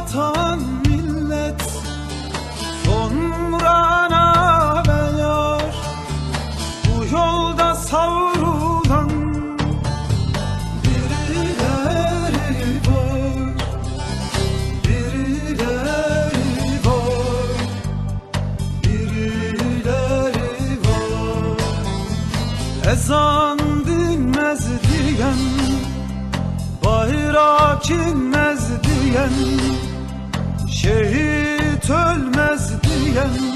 vatan millet. Sonra ana ve Bu yolda savrulan Birileri var. Birileri var. Birileri var. Ezan dinmez diyen Bayrak inmez diyen Şehit ölmez diyen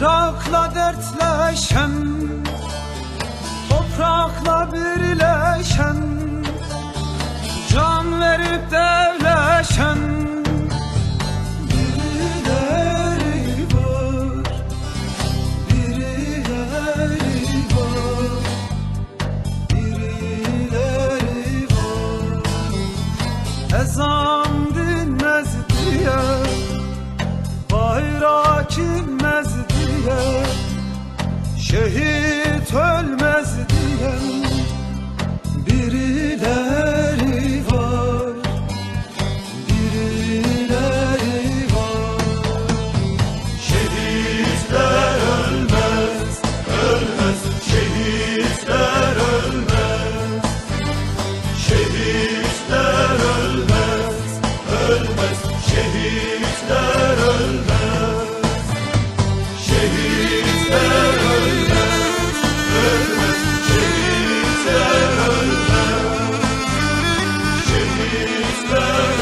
Bayrakla dertleşen Toprakla birleşen Can verip devleşen Birileri var Birileri var Birileri var Ezan Şehit ölmez diye is the